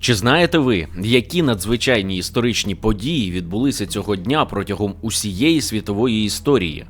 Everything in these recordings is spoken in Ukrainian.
Чи знаєте ви, які надзвичайні історичні події відбулися цього дня протягом усієї світової історії?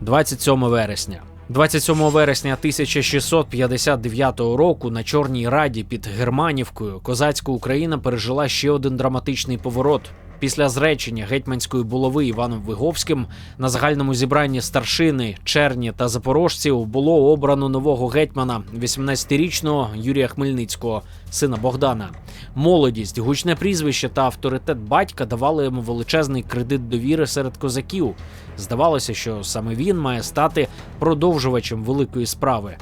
27 вересня. 27 вересня 1659 року на Чорній Раді під Германівкою козацька Україна пережила ще один драматичний поворот. Після зречення гетьманської булави Іваном Виговським на загальному зібранні старшини, черні та запорожців було обрано нового гетьмана, 18-річного Юрія Хмельницького, сина Богдана. Молодість, гучне прізвище та авторитет батька давали йому величезний кредит довіри серед козаків. Здавалося, що саме він має стати продовжувачем великої справи.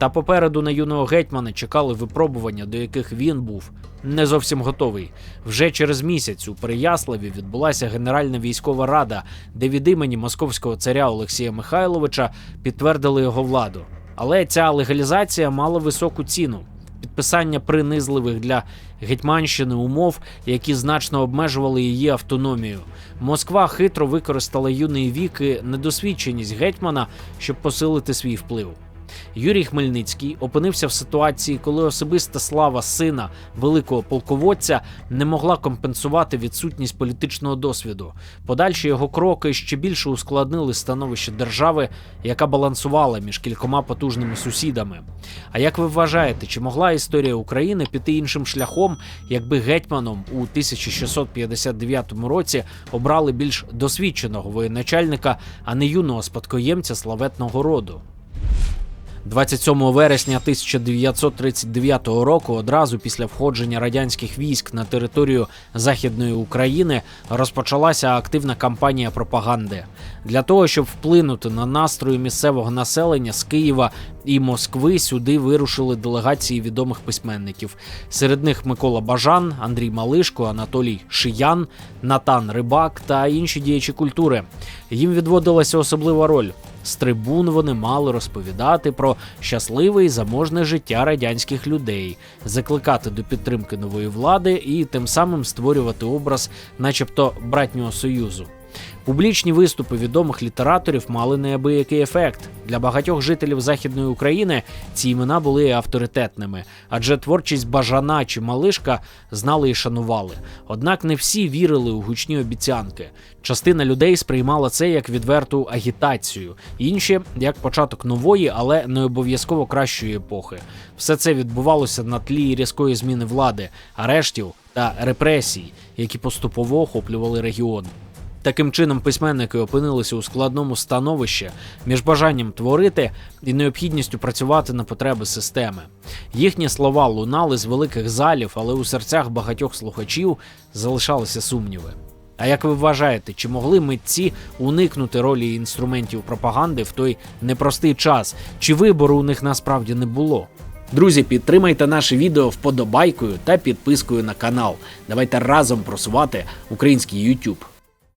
Та попереду на юного гетьмана чекали випробування, до яких він був не зовсім готовий. Вже через місяць у Переяславі відбулася Генеральна військова рада, де від імені московського царя Олексія Михайловича підтвердили його владу. Але ця легалізація мала високу ціну. Підписання принизливих для Гетьманщини умов, які значно обмежували її автономію. Москва хитро використала юний вік і недосвідченість гетьмана, щоб посилити свій вплив. Юрій Хмельницький опинився в ситуації, коли особиста слава сина великого полководця не могла компенсувати відсутність політичного досвіду. Подальші його кроки ще більше ускладнили становище держави, яка балансувала між кількома потужними сусідами. А як ви вважаєте, чи могла історія України піти іншим шляхом, якби гетьманом у 1659 році обрали більш досвідченого воєначальника, а не юного спадкоємця славетного роду? 27 вересня 1939 року, одразу після входження радянських військ на територію Західної України, розпочалася активна кампанія пропаганди. Для того, щоб вплинути на настрої місцевого населення з Києва і Москви, сюди вирушили делегації відомих письменників. Серед них Микола Бажан, Андрій Малишко, Анатолій Шиян, Натан Рибак та інші діячі культури. Їм відводилася особлива роль. З трибун вони мали розповідати про щасливе і заможне життя радянських людей, закликати до підтримки нової влади і тим самим створювати образ, начебто, братнього союзу. Публічні виступи відомих літераторів мали неабиякий ефект. Для багатьох жителів Західної України ці імена були авторитетними, адже творчість Бажана чи Малишка знали і шанували. Однак не всі вірили у гучні обіцянки. Частина людей сприймала це як відверту агітацію, інші як початок нової, але не обов'язково кращої епохи. Все це відбувалося на тлі різкої зміни влади, арештів та репресій, які поступово охоплювали регіон. Таким чином, письменники опинилися у складному становищі між бажанням творити і необхідністю працювати на потреби системи. Їхні слова лунали з великих залів, але у серцях багатьох слухачів залишалися сумніви. А як ви вважаєте, чи могли митці уникнути ролі інструментів пропаганди в той непростий час? Чи вибору у них насправді не було? Друзі, підтримайте наше відео вподобайкою та підпискою на канал. Давайте разом просувати український YouTube.